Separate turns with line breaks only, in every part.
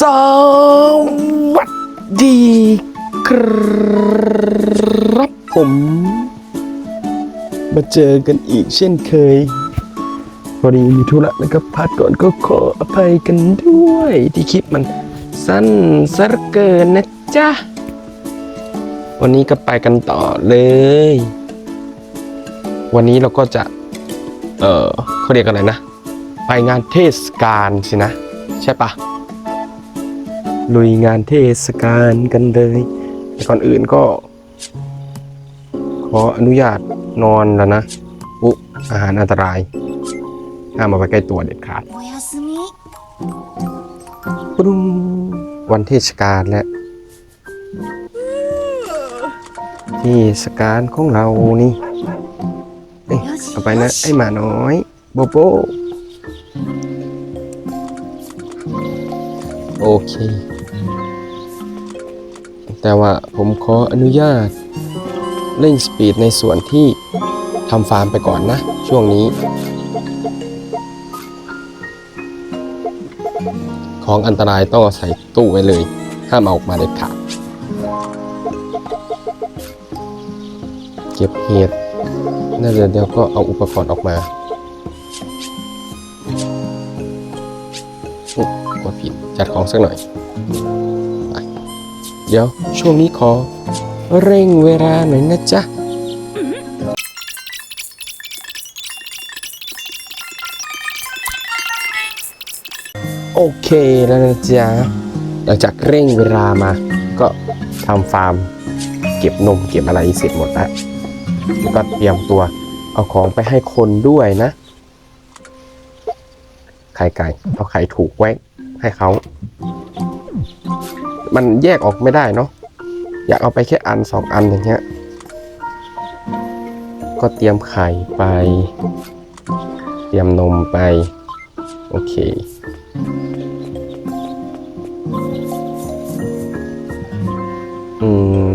สวัสดีครับผม มาเจอกันอีกเช่นเคยพอดีมีธุระแล้วก็พักก่อนก็ขออภัยกันด้วย ที่คลิปมันสั้นซะเหลือเกินนะจ๊ะ วันนี้ก็ไปกันต่อเลย วันนี้เราก็จะ เออเขาเรียกอะไรนะ ไปงานเทศกาลสินะ ใช่ปะลุยงานเทศกาลกันเลยก่อนอื่นก็ ขออนุญาตนอนแล้วนะ อุอาหารอันตรายห้ามมาไปใกล้ตัวเด็ดขาดปรุงวันเทศกาลและเทศกาลของเรานี่ เอาไปนะ ไอ้หมาน้อย โบโบโอเค แต่ว่าผมขออนุญาตเร่งสปีดในส่วนที่ทำฟาร์มไปก่อนนะ ช่วงนี้ ของอันตรายต้องใส่ตู้ไว้เลย ห้ามเอาออกมาเด็ดขาดเก็บเห็ด น่าจะเดี๋ยวก็เอาอุปกรณ์ออกมาอุ๊ยกดผิดจัดของสักหน่อยไปเดี๋ยวช่วงนี้ขอเร่งเวลาหน่อยนะจ๊ะโอเคแล้วนะจ๊ะหลังจากเร่งเวลามาก็ทำฟาร์ม เก็บนมเก็บอะไรเสร็จหมดแล้ว แล้วก็เตรียมตัว เอาของไปให้คนด้วยนะ ไข่ไก่เอาไข่ถูกไว้ให้เขา มันแยกออกไม่ได้เนาะ อยากเอาไปแค่อันสองอันอย่างเงี้ย ก็เตรียมไข่ไป เตรียมนมไป โอเคอืม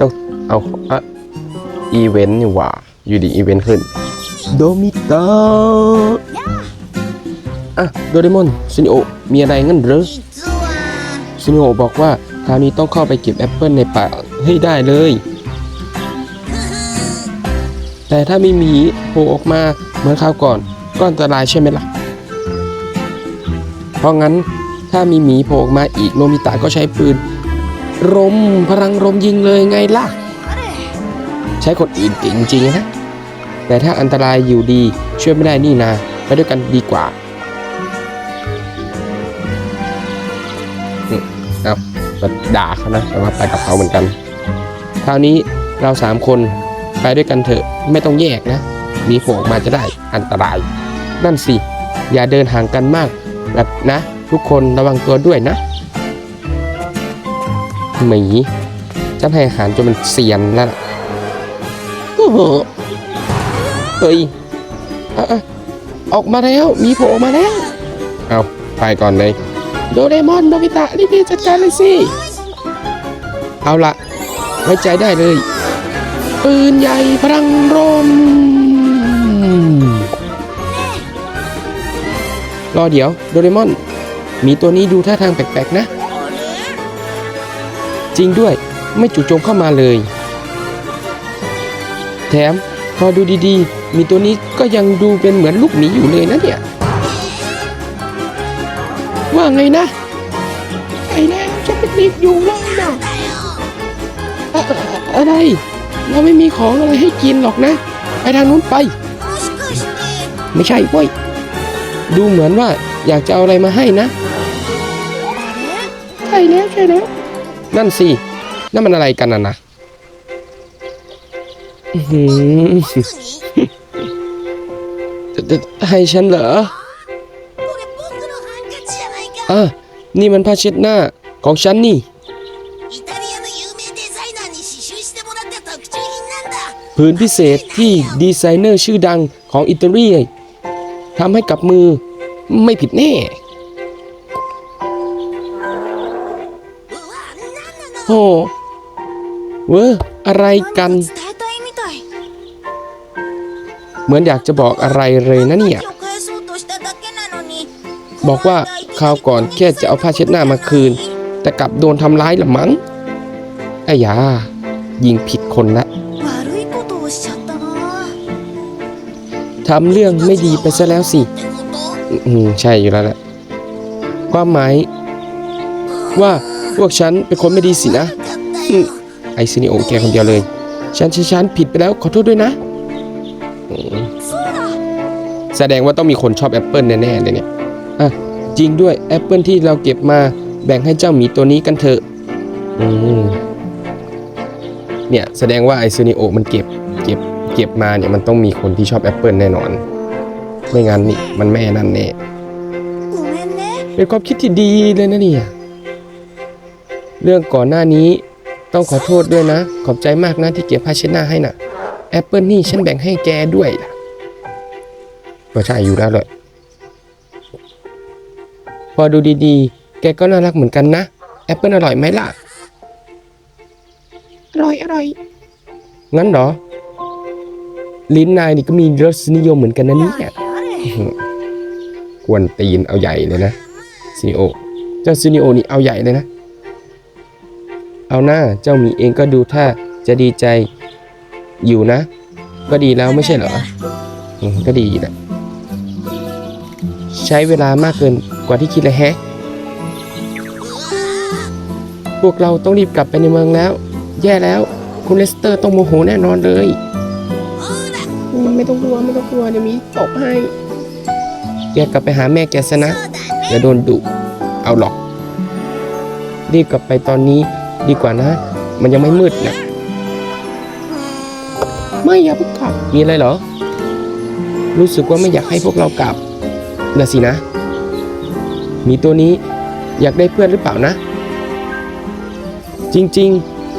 ต้องเอา อะอีเวนต์นี่หว่า อยู่ดีอีเวนต์ขึ้น โดมิตะอะ โดเรมอนซินิโอมีอะไรงั้นเหรอ
実は
ซินิโอบอกว่าคราวนี้ต้องเข้าไปเก็บแอปเปิลในป่าให้ได้เลย แต่ถ้ามีหมีโผล่ออกมาเหมือนคราวก่อน ก็อันตรายใช่ไหมล่ะ เพราะงั้นถ้ามีหมีโผล่ออกมาอีกโนมิตะก็ใช้ปืนรมพลังรมยิงเลยไงล่ะ ใช้คนอื่นเก่งจริงนะ แต่ถ้าอันตรายอยู่ดีช่วยไม่ได้นี่นาไปด้วยกันดีกว่าอืมเอามาด่าเขานะแต่ว่าไปกับเขาเหมือนกัน คราวนี้เราสามคนไปด้วยกันเถอะไม่ต้องแยกนะมีโผล่มาจะได้อันตราย นั่นสิ อย่าเดินห่างกันมาก แบบนะ ทุกคนระวังตัวด้วยนะหมีฉันให้อาหารจนมันเสียนแล้ว ล่ะโอ้โหเฮ้ยเอาเอาออกมาแล้วมีโผล่ออกมาแล้ว เอาไปก่อนเลย โดเรมอนโนบิตะรีบๆจัดการเลยสิ เอาละไว้ใจได้เลย ปืนใหญ่พลังรมรอเดี๋ยวโดเรมอน มีตัวนี้ดูท่าทางแปลกๆนะ จริงด้วยไม่จู่โจมเข้ามาเลย แถมพอดูดีๆ มีตัวนี้ก็ยังดูเป็นเหมือนลูกหมีอยู่เลยนะเนี่ย ว่าไงนะไอ้แล้วจะเป็นนิกอยู่แล้วนะอะอะไร เราไม่มีของอะไรให้กินหรอกนะ ไปทางนู้นไป ไม่ใช่เว้ยดูเหมือนว่าอยากจะเอาอะไรมาให้นะ ใช่แล้วใช่แล้ว นั่นสิ นั่นมันอะไรกันนะนะ ให้ฉันเหรออะนี่มันผ้าเช็ดหน้าของฉันนี่ พื้นพิเศษที่ดีไซเนอร์ชื่อดังของอิตาลีทำให้กับมือไม่ผิดแน่ โอ้เว้ออะไรกัน เหมือนอยากจะบอกอะไรเลยนะเนี่ย บอกว่าคราวก่อนแค่จะเอาผ้าเช็ดหน้ามาคืน แต่กลับโดนทำร้ายละมั้งไอ้ยา ยิงผิดคนละทำเรื่องไม่ดีไปซะแล้วสิ อืมใช่อยู่แล้วแหละความหมายว่าพวกฉันเป็นคนไม่ดีสินะไอซินิโอแกคนเดียวเลย ฉันฉันผิดไปแล้วขอโทษด้วยนะ แสดงว่าต้องมีคนชอบแอปเปิลแน่ๆเลยเนี่ยอะจริงด้วยแอปเปิลที่เราเก็บมาแบ่งให้เจ้าหมีตัวนี้กันเถอะอืมเนี่ยแสดงว่าไอซูนิโอมันเก็บเก็บเก็บมาเนี่ยมันต้องมีคนที่ชอบแอปเปิลแน่นอน ไม่งั้นนี่มันแม่นั่นแน่เป็นความคิดที่ดีเลยนะเนี่ย เรื่องก่อนหน้านี้ต้องขอโทษด้วยนะ ขอบใจมากนะที่เก็บผ้าเช็ดหน้าให้นะ่ะแอปเปิลนี่ฉันแบ่งให้แกด้วยล่ะ ก็ใช่อยู่แล้วเลยพอดูดีๆ แกก็น่ารักเหมือนกันนะ แอปเปิลอร่อยไหมล่ะ อร่อยอร่อย งั้นเหรอ ลิ้นนายนี่ก็มีรสนิยมเหมือนกันนะเนี่ย
やれ
กวนตีนเอาใหญ่เลยนะซินิโอ เจ้าซินิโอนี่เอาใหญ่เลยนะ เอาหน้าเจ้าหมีเองก็ดูท่าจะดีใจอยู่นะ ก็ดีแล้วไม่ใช่เหรออืมก็ดีแหละ ใช้เวลามากเกินกว่าที่คิดเลยแฮะ พวกเราต้องรีบกลับไปในเมืองแล้ว แย่แล้ว คุณเลสเตอร์ต้องโมโหแน่นอนเลย ไม่ต้องกลัวไม่ต้องกลัวเดี๋ยวมีตบให้แกกลับไปหาแม่แกซะนะอย่าโดนดุ เอาหรอก รีบกลับไปตอนนี้ดีกว่านะ มันยังไม่มืดนะไม่อยากกลับมีอะไรเหรอ รู้สึกว่าไม่อยากให้พวกเรากลับ นะสินะมีตัวนี้อยากได้เพื่อนหรือเปล่านะ จริง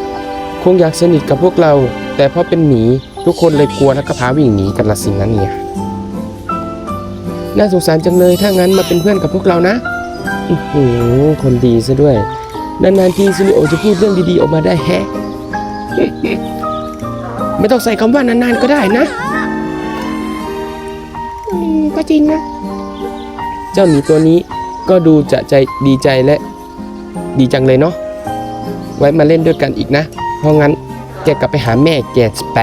ๆ คงอยากสนิทกับพวกเรา แต่เพราะเป็นหมีทุกคนเลยกลัวแล้วก็พาวิ่งหนีกันละสินะเนี่ยน่าสงสารจังเลยถ้างั้นมาเป็นเพื่อนกับพวกเรานะอื้อหือคนดีซะด้วย นานๆทีซิลิโอจะพูดเรื่องดีๆออกมาได้แฮะไม่ต้องใส่คำว่านานๆก็ได้นะก็จริงนะ เจ้าหมีตัวนี้ก็ดูจะใจดีใจและดีจังเลยเนาะไว้มาเล่นด้วยกันอีกนะ เพราะงั้นแกกลับไปหาแม่แกไป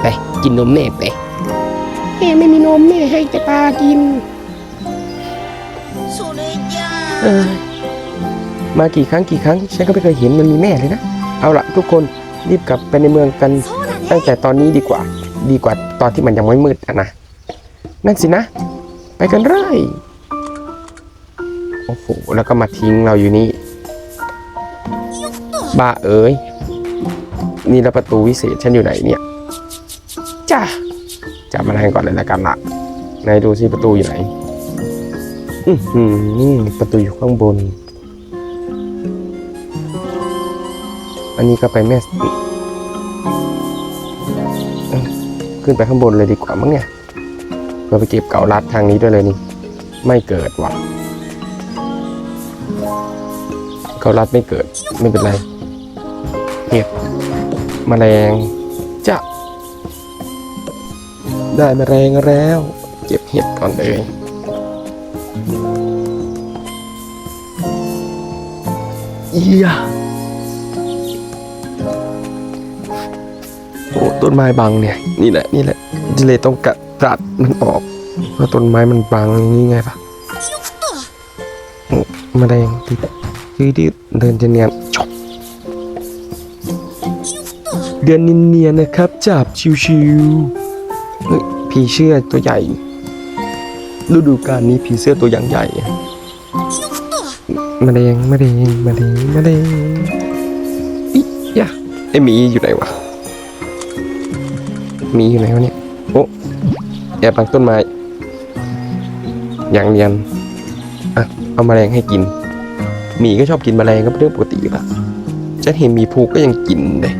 ไปกินนมแม่ไปแม่ไม่มีนมแม่ให้แต่ปากินเออมากี่ครั้งกี่ครั้งฉันก็ไม่เคยเห็นมันมีแม่เลยนะ เอาละทุกคนรีบกลับไปในเมืองกันตั้งแต่ตอนนี้ดีกว่า ดีกว่าตอนที่มันยังไม่มืดอะนะ นั่นสินะ ไปกันเลย โอ้โหแล้วก็มาทิ้งเราอยู่นี่บ้าเอ๋ยนี่แล้วประตูวิเศษฉันอยู่ไหนเนี่ยจ้าจับมาแรงก่อนเลยละกันละไหนดูสิประตูอยู่ไหนอือหือประตูอยู่ข้างบน อันนี้ก็ไปแม่เอ้าขึ้นไปข้างบนเลยดีกว่ามั้งเนี่ยเพื่อไปเก็บเก่าลัดทางนี้ด้วยเลยนี่ ไม่เกิดว่ะ เก่าลัดไม่เกิดไม่เป็นไรเก็บแมลงจะได้แมลงแล้ว เก็บเห็ดก่อนเลยเอียโอ้ต้นไม้บังเนี่ย นี่แหละ นี่แหละจะเลยต้องกัดตัดมันออกเพราะต้นไม้มันบังอย่างนี้ไงปะโอ้แมลงติด ยืดดเดินจะเนียนจบเดือนเนียนๆนะครับ จับชิวๆเฮ้ยผีเชื่อตัวใหญ่ ฤดูกาลนี้ผีเสื้อตัวอย่างใหญ่ มาแดงมาแดงมาแดงมาแดงอิยะไอหมีอยู่ไหนวะหมีอยู่ไหนวะเนี่ย โอ้แอบหลังต้นไม้อย่างเนียนอะเอาแมลงให้กิน หมีก็ชอบกินแมลงก็เป็นเรื่องปกติอยู่ละฉันเห็นหมีภูก็ยังกินเลย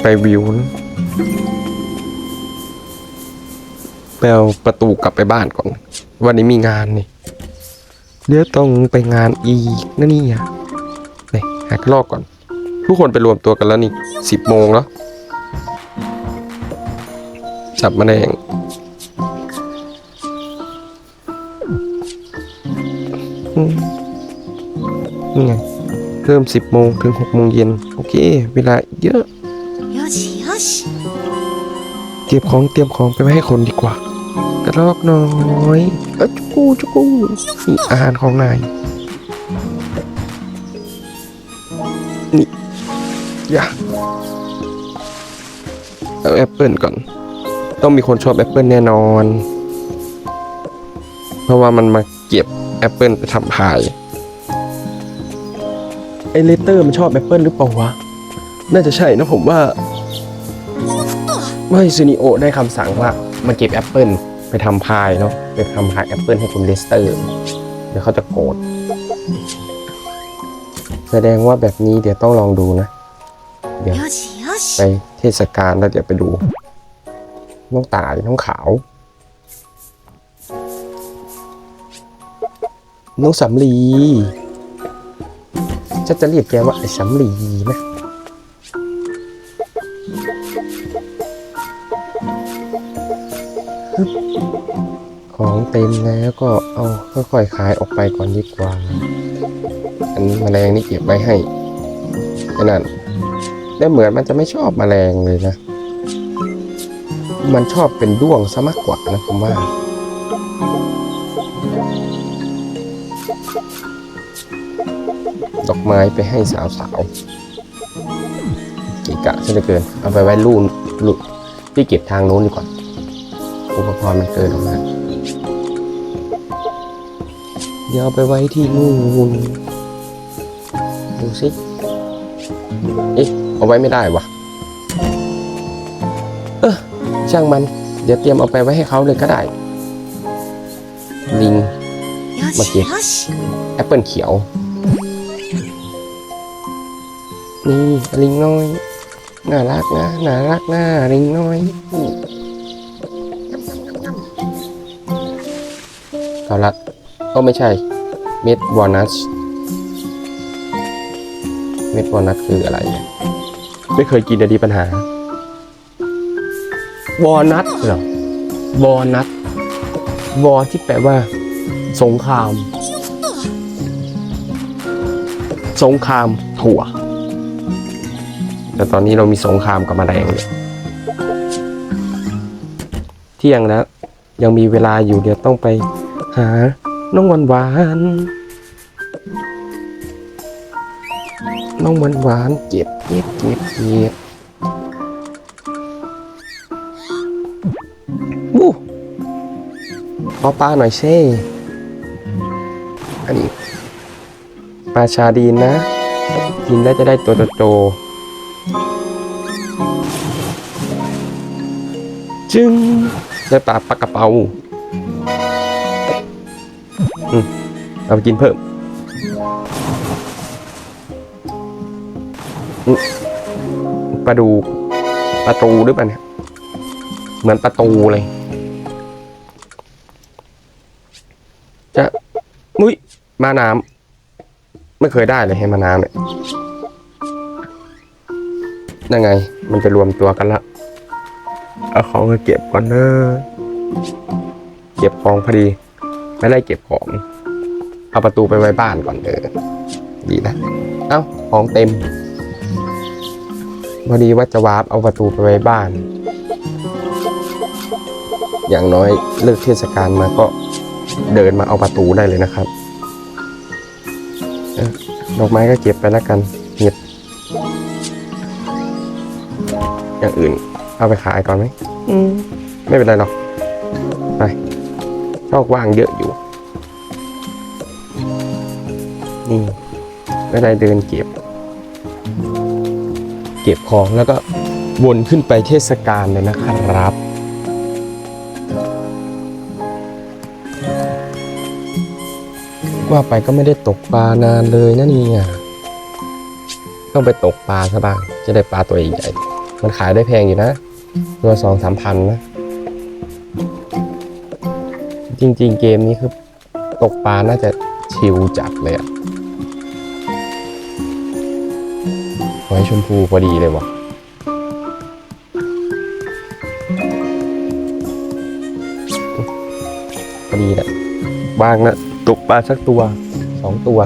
ไปวิวนะไปเอาประตูกลับไปบ้านก่อน วันนี้มีงานนี่เดี๋ยวต้องไปงานอีกนะนี่อะไปหากลอกก่อน ทุกคนไปรวมตัวกันแล้วนี่สิบโมงแล้วจับมลงอืม นี่ไง เริ่ม 10 โมงถึง 6 โมงเย็น โอเค เวลาเยอะ
よしよし
เก็บของเตรียมของไปไว้ให้คนดีกว่า กระรอกน้อยเอ้ยจุกูจุกูนี่อาหารของนาย นี่อย่าเอาแอปเปิลก่อน ต้องมีคนชอบแอปเปิลแน่นอน เพราะว่ามันมาเก็บแอ แอปเปิลไปทำพาย ไอเลเตอร์มันชอบแอปเปิลหรือเปล่าวะ น่าจะใช่นะผมว่า ไม่ซีนิโอได้คำสั่งว่ามาเก็บแอปเปิลไปทำพายเนาะไปทำพายแอปเปิลให้คุณเลสเตอร์ เดี๋ยวเขาจะโกรธแสดงว่าแบบนี้เดี๋ยวต้องลองดูนะ เดี๋ยวไปเทศกาลแล้วเดี๋ยวไปดู น้องตายน้องขาว น้องสำลีจะจะเรียกแกว่าไอ้สำลีนะของเต็มแล้วก็เอาค่อยๆขายออกไปก่อนดีกว่า อันนี้แมลงนี่เก็บไว้ให้ไอ้นั่นแต่เหมือนมันจะไม่ชอบแมลงเลยนะ มันชอบเป็นด้วงซะมากกว่านะผมว่า ดอกไม้ไปให้สาวสาวกิกะซะเหลือเกิน เอาไปไว้ลู่ลูนที่เก็บทางโน้นดีกว่า อุปกรณ์มันเกินออกมาเดี๋ยวเอาไปไว้ที่นู่นดูสิเอ๊ะเอาไว้ไม่ได้วะเออช่างมัน เดี๋ยวเตรียมเอาไปไว้ให้เขาเลยก็ได้ ลิง
มาเก็บ
แอปเปิลเขียว นี่ลิงน้อย น่ารักนะ น่ารักนะลิงน้อยเกาลัดก็ไม่ใช่ เม็ดวอลนัทเม็ดวอลนัทคืออะไรเนี่ยไม่เคยกินแต่ดีปัญหาวอลนัทเหรอวอลนัทวอที่แปลว่า สงคราม สงครามถั่ว แต่ตอนนี้เรามีสงครามกับแมลงเลยเที่ยงแล้ว ยังมีเวลาอยู่เดี๋ยวต้องไปหาน้องหวานหวานน้องหวานหวานเก็บเก็บเก็บเก็บอู้ขอปลาหน่อยเช่อันนี้ปลาชาดีนนะ กินแล้วจะได้ตัวโตๆ จึงได้ปลาปลากระเป๋าอืมเอาไปกินเพิ่มอืปลาดูปลาตูหรือเปล่าเนี่ย เหมือนปลาตูเลย จะมุ้ยมาน้ำไม่เคยได้เลยให้มาน้ำเนี่ย ยังไง มันจะรวมตัวกันละ เอาของมาเก็บก่อนเนอะเก็บของพอดี ไม่ได้เก็บของ เอาประตูไปไว้บ้านก่อนเออดีนะ เอ้า ของเต็ม พอดีว่าจะวาร์ปเอาประตูไปไว้บ้าน อย่างน้อยเลิกเทศกาลมาก็เดินมาเอาประตูได้เลยนะครับดอกไม้ก็เก็บไปแล้วกัน เห็ด อย่างอื่น เอาไปขายก่อนไหมอืมไม่เป็นไรหรอกไปช่องว่างเยอะอยู่ นี่ก็ได้เดินเก็บ เก็บของแล้วก็วนขึ้นไปเทศกาลเลยนะครับว่าไปก็ไม่ได้ตกปลานานเลยนะเนี่ยต้องไปตกปลาซะบ้าง จะได้ปลาตัวใหญ่ๆ มันขายได้แพงอยู่นะตัวสองสามพันนะ จริง ๆ เกมนี้คือตกปลาน่าจะชิวจัดเลยอะหอยชมพูพอดีเลยวะพอดีแหละบ้างนะตกปลาสักตัวสองตัว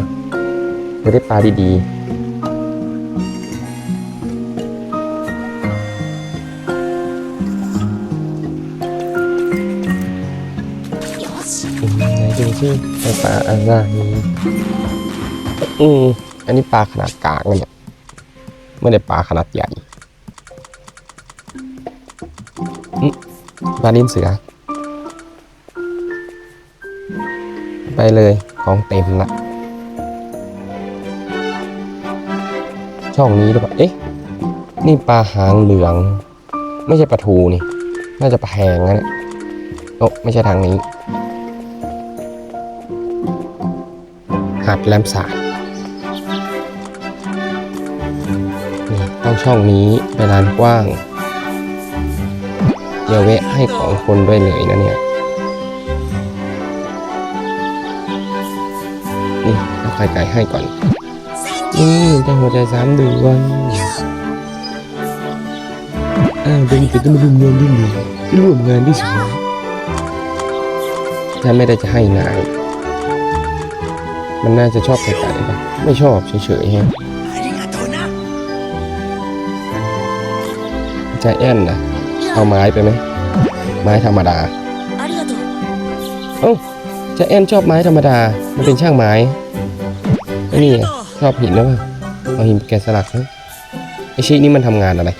จะได้ปลาดีๆ ปลาอะไรอืมอันนี้ปลาขนาดกลางนะเนี่ยไม่ได้ปลาขนาดใหญ่อืมปลาดินเสือ ไปเลยของเต็มละช่องนี้หรือเปล่าเอ๊ะ นี่ปลาหางเหลือง ไม่ใช่ปลาทูนี่ น่าจะปลาแหงนะเนี่ยโอ้ไม่ใช่ทางนี้ หาดแหลมสายนี่ต้องช่องนี้เป็นลานกว้างอย่าแวะให้ของคนด้วยเลยนะเนี่ยนี่เอาไข่ไก่ให้ก่อนนี่ได้หัวใจสามดวงอ้าวเดินไปต้องมาร่วมงานด้วยเลยร่วมงานด้วยสิวะฉันไม่ได้จะให้นาย มันน่าจะชอบไก่ไก่ไม่ชอบเฉยๆฮะใจแอนนะเอาไม้ไปไหมไม้ธรรมดาเอ้าจะแอนชอบไม้ธรรมดา มันเป็นช่างไม้ไอ้นี่ชอบหินแล้วป่เอาหินแกะสลักนะไอชินี่มันทำงานอะไร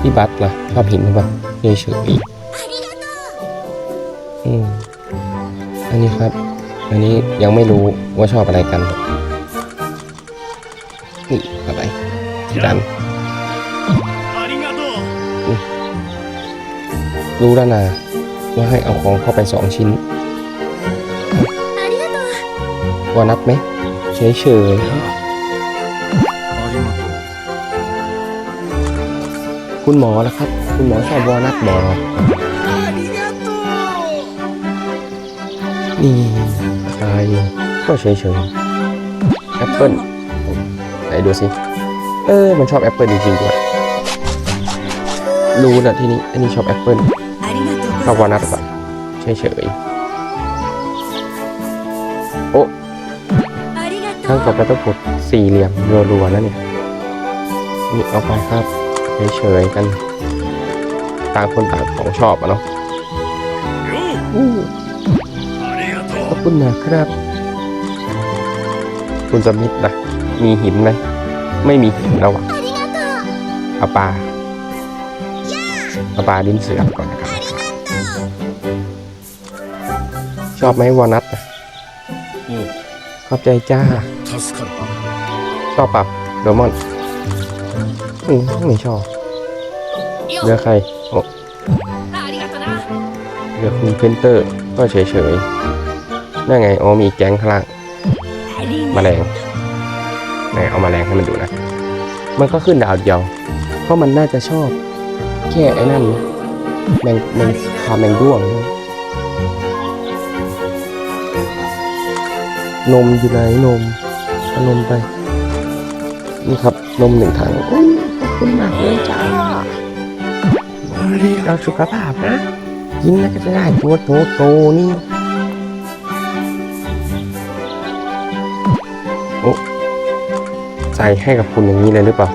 พี่บัตล่ะชอบหินหรือเปล่าเฉยๆ อันนี้ยังไม่รู้ว่าชอบอะไรกัน นี่อะไรกันรู้แล้วนะว่าให้เอาของเข้าไปสองชิ้นว่านับไหมเฉยเฉยคุณหมอแล้วครับ คุณหมอชอบวอนัทหมอนี่ ตายก็เฉยๆแอปเปิลไหนดูสิ เออ มันชอบแอปเปิลจริงๆด้วยรู้นะที่นี้อันนี้ชอบแอปเปิลชอบวานัทปะเฉยๆโอ้
ข้า
งต่อไปต้องขุดสี่เหลี่ยมรัวๆแล้วเนี่ย นี่เอาไปครับเฉยๆกัน ต่างคนต่างของชอบอะเนาะ คุณนะครับ คุณสมิธนะมีหินไหม ไม่มีหินแล้วอะเอาปลาเอาปลาดินเสือก่อนนะครับ ชอบไหมวอนัทนะขอบใจจ้า ชอบปรับโดมอนอืมไม่ชอบเลือใครเลือคุณเพนเตอร์ ก็เฉยๆ นั่นไงอ๋อมีแก๊งข้างล่าง
あり
แมลงไหนเอาแมลงให้มันดูนะ มันก็ขึ้นดาวเดียว เพราะมันน่าจะชอบ แค่ไอ้นั่นนะแมงแมงคาแมงด้วงนะนมอยู่ไหนนมเอานมไป นี่ครับนมหนึ่งถังอุ้ยขอบคุณมากเลยจ้าเราสุขภาพนะ กินแล้วก็จะได้ตัวโตโตๆนี่ ใค์ให้กับคุณอย่างนี้เลยหรือเปล่า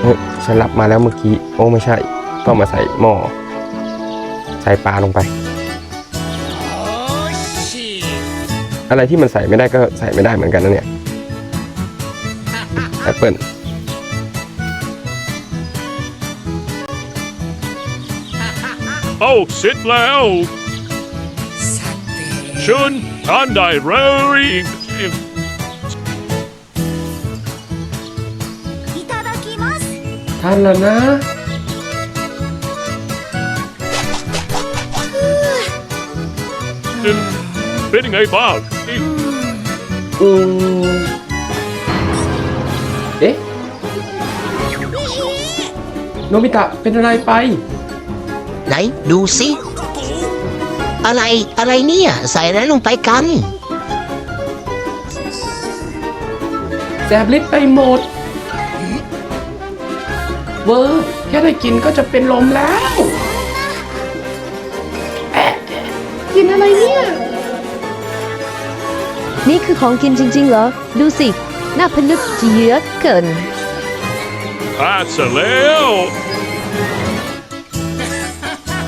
เฮ้ยฉันรับมาแล้วเมื่อกี้ โอ้ไม่ใช่ ต้องมาใส่หม้อ ใส่ปลาลงไป อะไรที่มันใส่ไม่ได้ก็ใส่ไม่ได้เหมือนกันนะเนี่ยแอปเปิล
โอ้เสร็แล้วชุนทันได้เร็
วอีก
ท่านแล้วนะ
เป็นยังไงบ้าง
อืมเอ๊ะ โนบิตะเป็นอะไรไป
ไหนดูสิ อะไรอะไรเนี่ย ใส่อะไรลงไปกัน
แสบลิ้นไปหมด เวอร์แค่ได้กินก็จะเป็นลมแล้ว
กินอะไรเนี่ย
นี่คือของกินจริง ๆ เหรอ ดูสิ น่าพนึกเยอะเกิน
พลาดซะแล้ว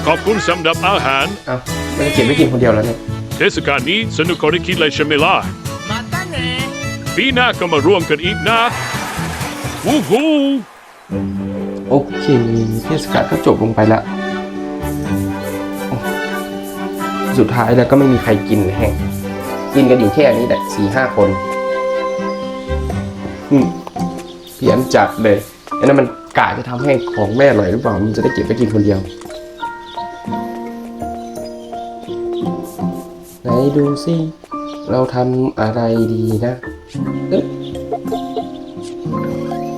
ขอบคุณสำหรับอาหาร
เอาไม่ได้เก็บไว้กินคนเดียวแล้วเนี่ย
เทศกาลนี้สนุกกว่าที่คิดเลยใช่ไหมล่ะ
またね
ปีหน้าก็มาร่วมกันอีกนะวู้ฮู้
โอเคเทศกาลก็จบลงไปละสุดท้ายแล้วก็ไม่มีใครกินเลยแฮงกินกันอยู่แค่นี้แหละสี่ห้าคนอืมเพี้ยนจัดเลยไอ้นั่นมันกะจะทำให้ของแม่อร่อยหรือเปล่ามันจะได้เก็บไปกินคนเดียว ไหนดูสิเราทำอะไรดีนะ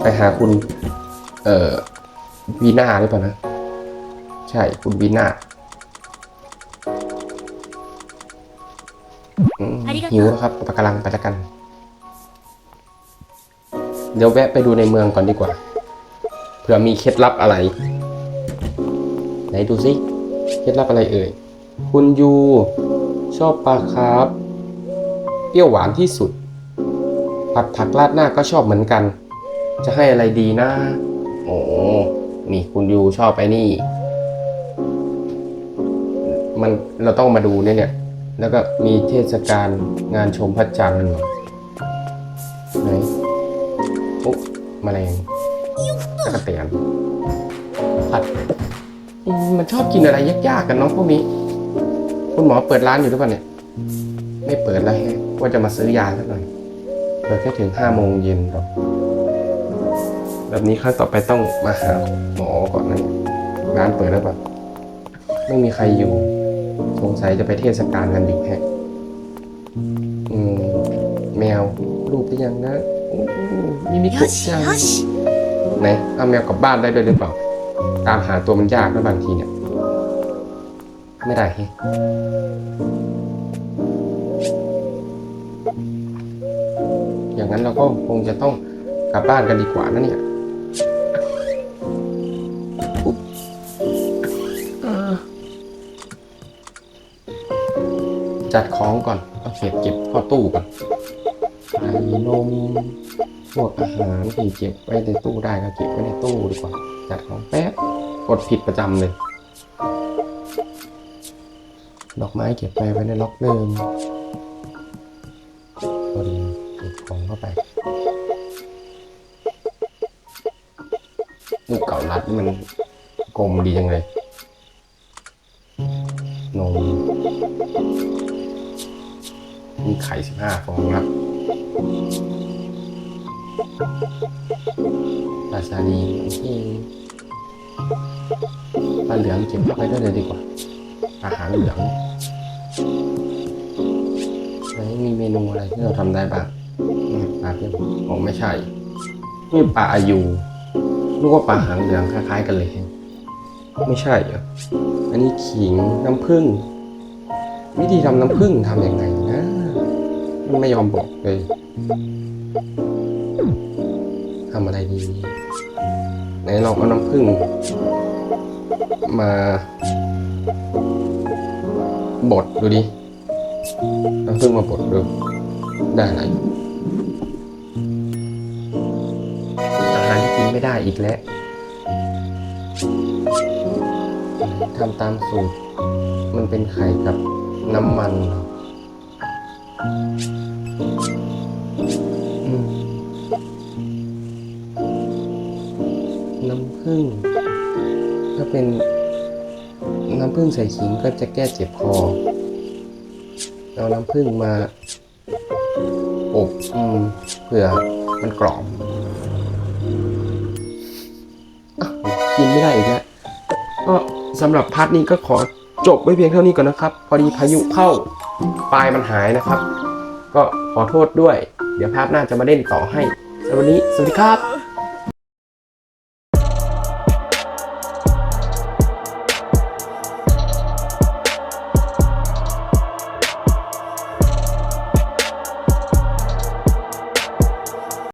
ไปหาคุณ เอ่อ วีน่าหรือเปล่านะ ใช่คุณวีน่าอืมหิวแล้วครับปะกำลังไปละกัน เดี๋ยวแวะไปดูในเมืองก่อนดีกว่า เผื่อมีเคล็ดลับอะไร ไหนดูสิเคล็ดลับอะไรเอ่ย คุณยูชอบปลาครับ เปรี้ยวหวานที่สุด ผัดผักราดหน้าก็ชอบเหมือนกัน จะให้อะไรดีนะ โอ้ นี่คุณยูชอบไปนี่ มันเราต้องมาดูเนี่ยเนี่ย แล้วก็มีเทศกาลงานชมพระจันทร์เหรอไหนโอ้แมลงตะกะเตียนผัดมันชอบกินอะไรยากๆกันเนาะพวกนี้ คุณหมอเปิดร้านอยู่หรือเปล่าเนี่ย ไม่เปิดแล้วแฮะว่าจะมาซื้อยาสักหน่อยเปิดแค่ถึงห้าโมงเย็นหรอก แบบนี้ครั้งต่อไปต้องมาหาหมอก่อนนะร้านเปิดแล้วแบบไม่มีใครอยู่ สงสัยจะไปเทศกาลกันอยู่แฮะอืมแมวรูปได้ยังนะมีมิกุจังไหนเอาแมวกลับบ้านได้ด้วยหรือเปล่า ตามหาตัวมันยากนะบางทีเนี่ย ไม่ได้เฮ้อย่างนั้นเราก็คงจะต้องกลับบ้านกันดีกว่านะเนี่ย จัดของก่อนเอาเก็บเก็บเข้าตู้ก่อนไข่นมพวกอาหารที่เก็บไว้ในตู้ได้ก็เก็บไว้ในตู้ดีกว่า จัดของแป๊บกดผิดประจำเลย ดอกไม้เก็บไปไว้ในล็อกเดิมพอดีเก็บของเข้าไปลูกเก่ารัดมันกลมดีจังเลย ไข่สิบห้าฟองครับปลาซาลีโอเคปลาเหลืองเก็บเข้าไปด้เลยดีกว่า อาหารเหลืองไหนมีเมนูอะไรที่เราทำได้บ้างปลาเพี้ยผมไม่ใช่ นี่ปลาอายุนึกว่าปลาหางเหลืองคล้ายๆกันเลย ไม่ใช่เหรอ อันนี้ขิงน้ำผึ้งวิธีทำน้ำผึ้งทำยังไง ไม่ยอมบอกเลยทำอะไรดีไหนลองเอาน้ำผึ้งมาบดดูดิ น้ำผึ้งมาบดดู ได้อะไรอาหารที่กินไม่ได้อีกแล้วทำตามสูตร มันเป็นไข่กับน้ำมันเหรอ เป็นน้ำผึ้งใส่ขิงก็จะแก้เจ็บคอ เอาน้ำผึ้งมาอบอืมเผื่อมันกรอบกินไม่ได้อีกแล้วก็สำหรับพาร์ทนี้ก็ขอจบไว้เพียงเท่านี้ก่อนนะครับ พอดีพายุเข้าปลายมันหายนะครับ ก็ขอโทษด้วย เดี๋ยวพาร์ทหน้าจะมาเล่นต่อให้สำหรับวันนี้สวัสดีครับ